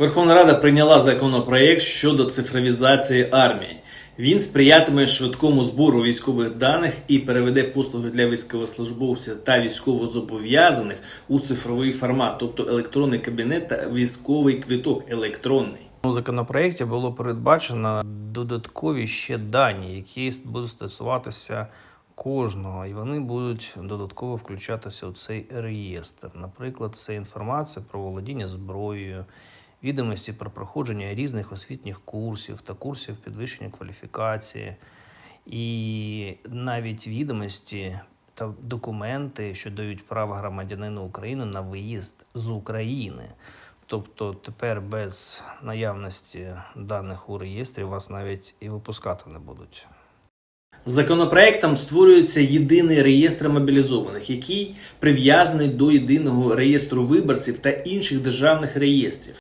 Верховна Рада прийняла законопроект щодо цифровізації армії. Він сприятиме швидкому збору військових даних і переведе послуги для військовослужбовців та військовозобов'язаних у цифровий формат, тобто електронний кабінет та військовий квиток електронний. У законопроєкті було передбачено додаткові ще дані, які будуть стосуватися кожного, і вони будуть додатково включатися у цей реєстр. Наприклад, це інформація про володіння зброєю, відомості про проходження різних освітніх курсів та курсів підвищення кваліфікації, і навіть відомості та документи, що дають право громадянину України на виїзд з України. Тобто тепер без наявності даних у реєстрі вас навіть і випускати не будуть. Законопроектом створюється єдиний реєстр мобілізованих, який прив'язаний до єдиного реєстру виборців та інших державних реєстрів.